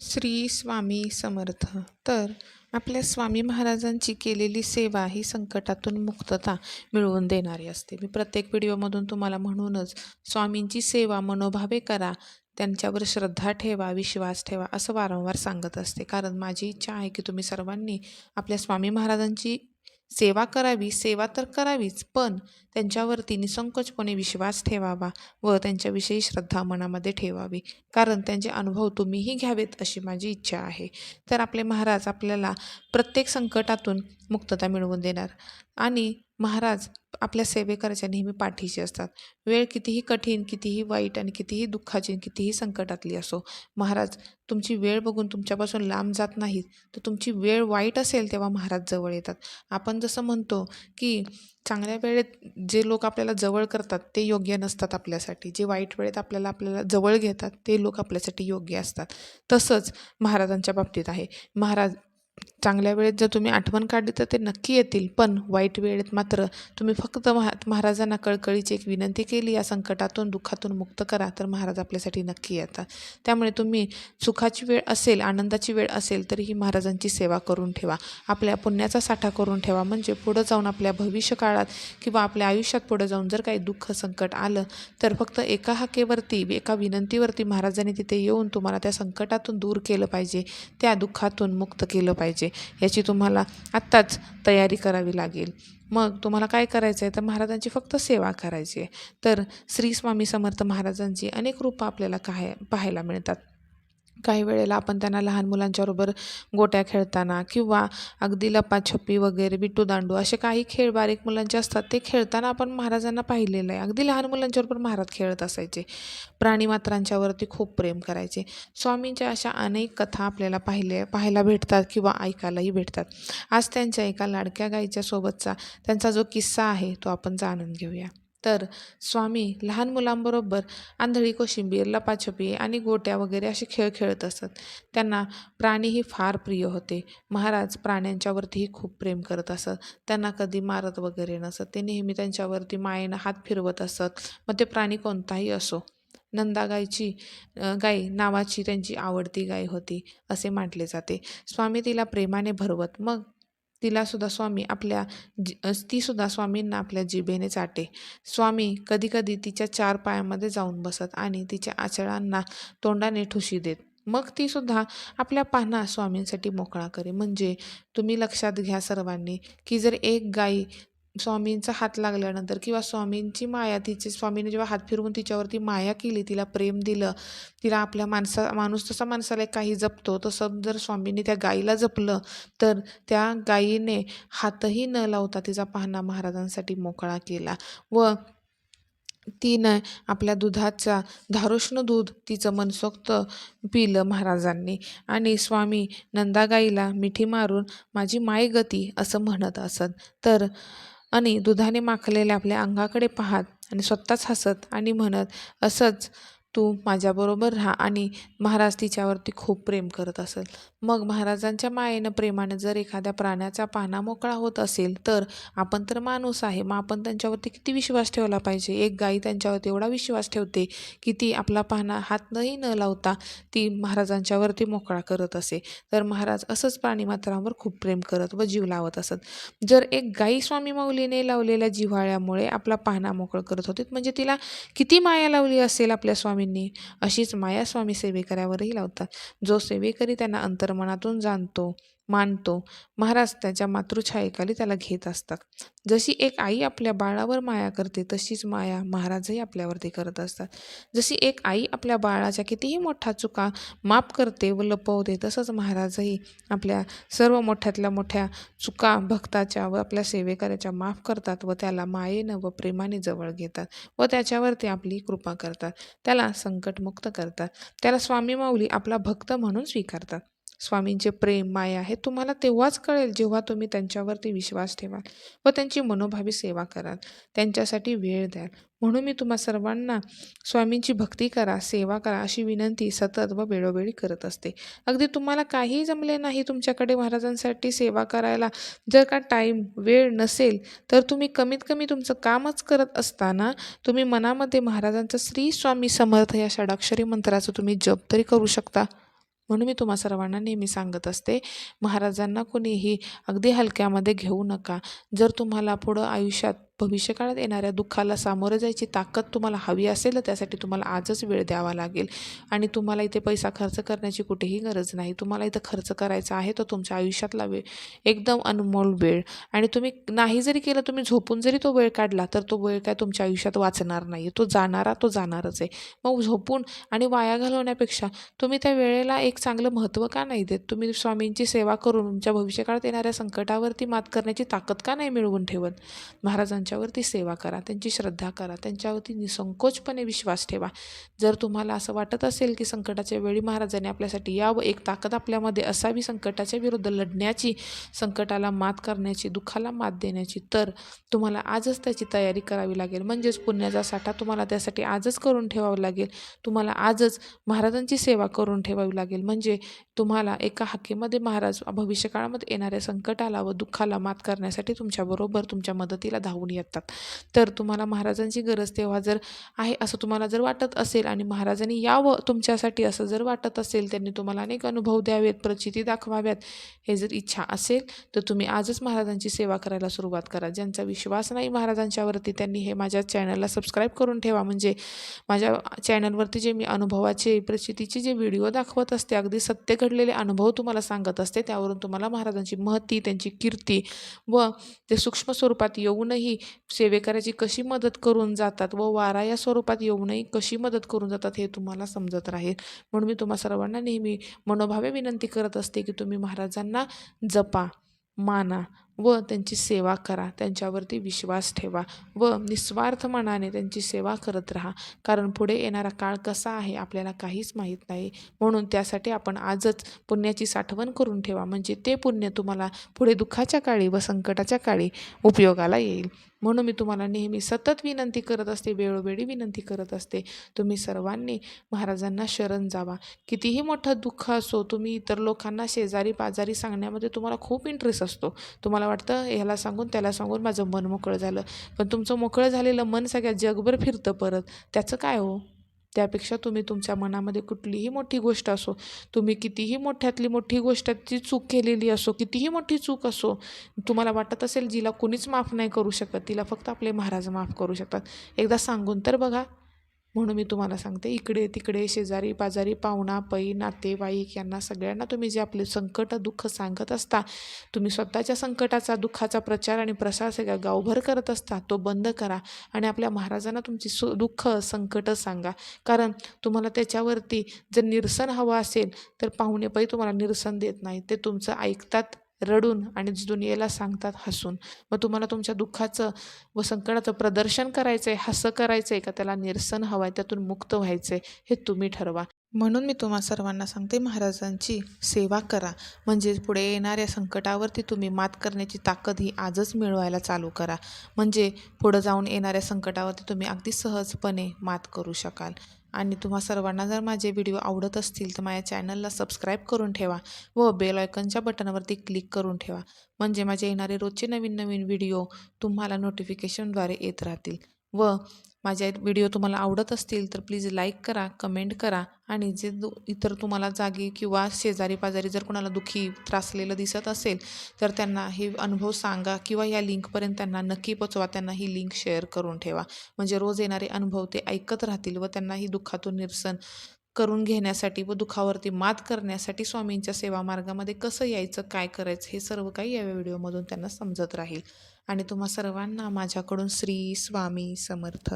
श्री स्वामी समर्थ. तर आपल्या स्वामी महाराजांची केलेली सेवा ही संकटातून मुक्तता मिळवून देणारी असते. मी प्रत्येक व्हिडिओमधून तुम्हाला म्हणूनच स्वामींची सेवा मनोभावे करा त्यांच्यावर श्रद्धा ठेवा विश्वास ठेवा असं वारंवार सांगत असते. कारण माझी इच्छा आहे की तुम्ही सर्वांनी आपल्या स्वामी महाराजांची सेवा करावी सेवा तर करावीच पण त्यांच्यावरती निसंकोचपणे विश्वास ठेवावा व त्यांच्याविषयी श्रद्धा मनामध्ये ठेवावी. कारण त्यांचे अनुभव तुम्हीही घ्यावेत अशी माझी इच्छा आहे. तर आपले महाराज आपल्याला प्रत्येक संकटातून मुक्तता मिळवून देणार. आणि महाराज आपल्या सेवेकराच्या नेहमी पाठीशी असतात. वेळ कितीही कठीण कितीही वाईट आणि कितीही दुःखाची कितीही संकटातली असो महाराज तुमची वेळ बघून तुमच्यापासून लांब जात नाहीत तर तुमची वेळ वाईट असेल तेव्हा महाराज जवळ येतात. आपण जसं म्हणतो की चांगल्या वेळेत जे लोक आपल्याला जवळ करतात ते योग्य नसतात आपल्यासाठी. जे वाईट वेळेत आपल्याला आपल्याला जवळ घेतात ते लोक आपल्यासाठी योग्य असतात. तसंच महाराजांच्या बाबतीत आहे. महाराज चांगल्या वेळेत जर तुम्ही आठवण काढली तर ते नक्की येतील. पण वाईट वेळेत मात्र तुम्ही फक्त महा महाराजांना कळकळीची एक विनंती केली या संकटातून दुःखातून मुक्त करा तर महाराज आपल्यासाठी नक्की येतात. त्यामुळे तुम्ही सुखाची वेळ असेल आनंदाची वेळ असेल तरीही महाराजांची सेवा करून ठेवा. आपल्या पुण्याचा साठा करून ठेवा. म्हणजे पुढं जाऊन आपल्या भविष्य काळात किंवा आपल्या आयुष्यात पुढं जाऊन जर काही दुःख संकट आलं तर फक्त एका हाकेवरती एका विनंतीवरती महाराजांनी तिथे येऊन तुम्हाला त्या संकटातून दूर केलं पाहिजे. त्या दुःखातून मुक्त केलं पाहिजे. याची तुम्हाला आत्ताच तयारी करावी लागेल. मग तुम्हाला काय करायचं आहे? तर महाराजांची फक्त सेवा करायची आहे. तर श्री स्वामी समर्थ महाराजांची अनेक रूपं आपल्याला काय पाहायला मिळतात. काही वेळेला आपण त्यांना लहान मुलांच्याबरोबर गोट्या खेळताना किंवा अगदी लपाछपी वगैरे बिट्टू दांडू असे काही खेळ बारीक मुलांचे असतात ते खेळताना आपण महाराजांना पाहिलेलं आहे. अगदी लहान मुलांच्याबरोबर महाराज खेळत असायचे. प्राणीमात्रांच्यावरती खूप प्रेम करायचे. स्वामींच्या अशा अनेक कथा आपल्याला पाहिले पाहायला भेटतात किंवा ऐकायलाही भेटतात. आज त्यांच्या एका लाडक्या गाईच्या सोबतचा त्यांचा जो किस्सा आहे तो आपण जाणून घेऊया. तर स्वामी लहान मुलांबरोबर आंधळी कोशिंबीर लपाछपी आणि गोट्या वगैरे असे खेळ खेळत असत. त्यांना प्राणीही फार प्रिय होते. महाराज प्राण्यांच्यावरतीही खूप प्रेम करत असत. त्यांना कधी मारत वगैरे नसत. ते नेहमी त्यांच्यावरती मायेनं हात फिरवत असत. मग ते प्राणी कोणताही असो. नंदा गायची गाय नावाची त्यांची आवडती गाय होती असे म्हटले जाते. स्वामी तिला प्रेमाने भरवत. मग तिलासुद्धा स्वामी आपल्या जी तीसुद्धा स्वामींना आपल्या जिभेने चाटे. स्वामी कधीकधी तिच्या चार पायामध्ये जाऊन बसत आणि तिच्या आचळांना तोंडाने ठुशी देत. मग तीसुद्धा आपल्या पाना स्वामींसाठी मोकळा करे. म्हणजे तुम्ही लक्षात घ्या सर्वांनी की जर एक गाई स्वामींचा हात लागल्यानंतर किंवा स्वामींची माया तिचे स्वामीने जेव्हा हात फिरवून तिच्यावरती माया केली तिला प्रेम दिलं तिला आपल्या माणसा माणूस तसा माणसाला काही जपतो तसं जर स्वामींनी त्या गाईला जपलं तर त्या गायीने हातही न लावता तिचा पाहणा महाराजांसाठी मोकळा केला व तिनं आपल्या दुधाचा धारुष्ण दूध तिचं मनसोक्त पिलं महाराजांनी आणि स्वामी नंदागाईला मिठी मारून माझी माय गती असं म्हणत असत. तर आणि दुधाने माखलेल्या आपल्या अंगाकडे पाहत आणि स्वतःच हसत आणि म्हणत असंच तू माझ्याबरोबर राहा आणि महाराज तिच्यावरती खूप प्रेम करत असेल. मग महाराजांच्या मायेनं प्रेमानं जर एखाद्या प्राण्याचा पाना मोकळा होत असेल तर आपण तर माणूस आहे. मग आपण त्यांच्यावरती किती विश्वास ठेवला पाहिजे? एक गाई त्यांच्यावरती एवढा विश्वास ठेवते की ती आपला पाना हातनंही न लावता ती महाराजांच्यावरती मोकळा करत असे. तर महाराज असंच प्राणीमात्रांवर खूप प्रेम करत व जीव लावत असत. जर एक गाई स्वामी माऊलीने लावलेल्या जिव्हाळ्यामुळे आपला पाना मोकळ करत होते म्हणजे तिला किती माया लावली असेल आपल्या स्वामींनी? अशीच माया स्वामी सेवेकऱ्यावरही लावतात. जो सेवेकरी त्यांना अंतर अंतर्मनातून जाणतो मानतो. महाराज त्याच्या मातृछायेखाली त्याला घेत असतात. जशी एक आई आपल्या बाळावर माया करते तशीच माया महाराजही आपल्यावरती करत असतात. जशी एक आई आपल्या बाळाच्या कितीही मोठा चुका माफ करते व लपवते तसंच महाराजही आपल्या सर्व मोठ्यातल्या मोठ्या चुका भक्ताच्या व आपल्या सेवेकऱ्याच्या माफ करतात व त्याला मायेनं व प्रेमाने जवळ घेतात व त्याच्यावरती आपली कृपा करतात. त्याला संकटमुक्त करतात. त्याला स्वामी माऊली आपला भक्त म्हणून स्वीकारतात. स्वामींचे प्रेम माया हे तुम्हाला तेव्हाच कळेल जेव्हा तुम्ही त्यांच्यावरती विश्वास ठेवाल व त्यांची मनोभावी सेवा कराल. त्यांच्यासाठी वेळ द्याल. म्हणून मी तुम्हा सर्वांना स्वामींची भक्ती करा सेवा करा अशी विनंती सतत व वेळोवेळी करत असते. अगदी तुम्हाला काहीही जमले नाही तुमच्याकडे महाराजांसाठी सेवा करायला. जर का टाईम वेळ नसेल तर तुम्ही कमीत कमी तुमचं कामच करत असताना तुम्ही मनामध्ये महाराजांचं श्री स्वामी समर्थ या षडाक्षरी मंत्राचं तुम्ही जप तरी करू शकता. म्हणून मी तुम्हा सर्वांना नेहमी सांगत असते महाराजांना कोणीही अगदी हलक्यामध्ये घेऊ नका. जर तुम्हाला पुढं आयुष्यात भविष्यकाळात येणाऱ्या दुःखाला सामोरं जायची ताकद तुम्हाला हवी असेल तर त्यासाठी तुम्हाला आजच वेळ द्यावा लागेल. आणि तुम्हाला इथे पैसा खर्च करण्याची कुठेही गरज नाही. तुम्हाला इथं खर्च करायचा आहे तर तुमच्या आयुष्यातला वेळ एकदम अनमोल वेळ. आणि तुम्ही नाही जरी केलं तुम्ही झोपून जरी तो वेळ काढला तर तो वेळ काय तुमच्या आयुष्यात वाचणार नाही तो जाणारा तो जाणारच आहे. मग झोपून आणि वाया घालवण्यापेक्षा तुम्ही त्या वेळेला एक चांगलं महत्त्व का नाही देत? तुम्ही स्वामींची सेवा करून तुमच्या भविष्यकाळात येणाऱ्या संकटावरती मात करण्याची ताकद का नाही मिळवून ठेवत? त्यांच्यावरती सेवा करा त्यांची श्रद्धा करा त्यांच्यावरती निसंकोचपणे विश्वास ठेवा. जर तुम्हाला असं वाटत असेल की संकटाच्या वेळी महाराजांनी आपल्यासाठी यावं एक ताकद आपल्यामध्ये असावी संकटाच्या विरुद्ध लढण्याची संकटाला मात करण्याची दुःखाला मात देण्याची तर तुम्हाला आजच त्याची तयारी करावी लागेल. म्हणजेच पुण्याचा साठा तुम्हाला त्यासाठी आजच करून ठेवावा लागेल. तुम्हाला आजच महाराजांची सेवा करून ठेवावी लागेल. म्हणजे तुम्हाला एका हाकेमध्ये महाराज भविष्यकाळामध्ये येणाऱ्या संकटाला व दुःखाला मात करण्यासाठी तुमच्याबरोबर तुमच्या मदतीला धावून येतात. तर तुम्हाला महाराजांची गरज तेव्हा जर आहे असं तुम्हाला जर वाटत असेल आणि महाराजांनी यावं तुमच्यासाठी असं जर वाटत असेल त्यांनी तुम्हाला अनेक अनुभव द्यावेत प्रचिती दाखवाव्यात हे जर इच्छा असेल तर तुम्ही आजच महाराजांची सेवा करायला सुरुवात करा. ज्यांचा विश्वास नाही महाराजांच्यावरती त्यांनी हे माझ्या चॅनलला सबस्क्राईब करून ठेवा. म्हणजे माझ्या चॅनलवरती जे मी अनुभवाचे प्रचितीचे जे व्हिडिओ दाखवत असते अगदी सत्य घडलेले अनुभव तुम्हाला सांगत असते त्यावरून तुम्हाला महाराजांची महती त्यांची कीर्ती व ते सूक्ष्म स्वरूपात येऊनही सेवेकऱ्याची कशी मदत करून जातात व वारा या स्वरूपात येऊनही कशी मदत करून जातात हे तुम्हाला समजत राहील. म्हणून मी तुम्हा सर्वांना नेहमी मनोभावे विनंती करत असते की तुम्ही महाराजांना जपा माना व त्यांची सेवा करा त्यांच्यावरती विश्वास ठेवा व निस्वार्थ मनाने त्यांची सेवा करत राहा. कारण पुढे येणारा काळ कसा आहे आपल्याला काहीच माहीत नाही. म्हणून त्यासाठी आपण आजच पुण्याची साठवण करून ठेवा. म्हणजे ते पुण्य तुम्हाला पुढे दुःखाच्या काळी व संकटाच्या काळी उपयोगाला येईल. म्हणून मी तुम्हाला नेहमी सतत विनंती करत असते वेळोवेळी विनंती करत असते. तुम्ही सर्वांनी महाराजांना शरण जावा. कितीही मोठं दुःख असो तुम्ही इतर लोकांना शेजारी पाजारी सांगण्यामध्ये तुम्हाला खूप इंटरेस्ट असतो. तुम्हाला वाटतं ह्याला सांगून त्याला सांगून माझं मन मोकळं झालं. पण तुमचं मोकळं झालेलं मन सगळ्या जगभर फिरतं परत. त्याचं काय हो? त्यापेक्षा तुम्ही तुमच्या मनामध्ये कुठलीही मोठी गोष्ट असो तुम्ही कितीही मोठ्यातली मोठी गोष्टाची चूक केलेली असो कितीही मोठी चूक असो तुम्हाला वाटत असेल जिला कुणीच माफ नाही करू शकत तिला फक्त आपले महाराज माफ करू शकतात. एकदा सांगून तर बघा. म्हणून मी तुम्हाला सांगते इकडे तिकडे शेजारी पाजारी पाहुणा पै नातेवाईक यांना सगळ्यांना तुम्ही जे आपले संकट दुःख सांगत असता तुम्ही स्वतःच्या संकटाचा दुःखाचा प्रचार आणि प्रसार सगळ्या गावभर करत असता तो बंद करा आणि आपल्या महाराजांना तुमची सु दुःख संकट सांगा. कारण तुम्हाला त्याच्यावरती जर निरसन हवं असेल तर पाहुणे पै तुम्हाला निरसन देत नाही ते तुमचं ऐकतात. रडून आणि दुनियेला सांगतात हसून. मग तुम्हाला तुमच्या दुःखाचं व संकटाचं प्रदर्शन करायचं आहे हसं करायचं आहे का? त्याला निरसन हवं आहे त्यातून मुक्त व्हायचं आहे हे तुम्ही ठरवा. म्हणून मी तुम्हा सर्वांना सांगते महाराजांची सेवा करा. म्हणजे पुढे येणाऱ्या संकटावरती तुम्ही मात करण्याची ताकद ही आजच मिळवायला चालू करा. म्हणजे पुढं जाऊन येणाऱ्या संकटावरती तुम्ही अगदी सहजपणे मात करू शकाल. आणि तुम्हा सर्वांना जर माझे व्हिडिओ आवडत असतील तर माझ्या चॅनलला सबस्क्राईब करून ठेवा व बेल आयकनच्या बटनवरती क्लिक करून ठेवा. म्हणजे माझे येणारे रोजचे नवीन नवीन व्हिडिओ तुम्हाला नोटिफिकेशनद्वारे येत राहतील. व माझ्या व्हिडिओ तुम्हाला आवडत असतील तर प्लीज लाईक करा कमेंट करा आणि जे दु इतर तुम्हाला जागी किंवा शेजारी पाजारी जर कोणाला दुःखी त्रासलेलं दिसत असेल तर त्यांना हे अनुभव सांगा किंवा या लिंकपर्यंत त्यांना नक्की पोचवा. त्यांना ही लिंक शेअर करून ठेवा. म्हणजे रोज येणारे अनुभव ते ऐकत राहतील व त्यांना ही दुःखातून निरसन करून घेण्यासाठी व दुःखावरती मात करण्यासाठी स्वामींच्या सेवा मार्गामध्ये कसं यायचं काय करायचं हे सर्व काही या व्हिडिओमधून त्यांना समजत राहील. आणि तुम्हा सर्वांना माझ्याकडून श्री स्वामी समर्थ.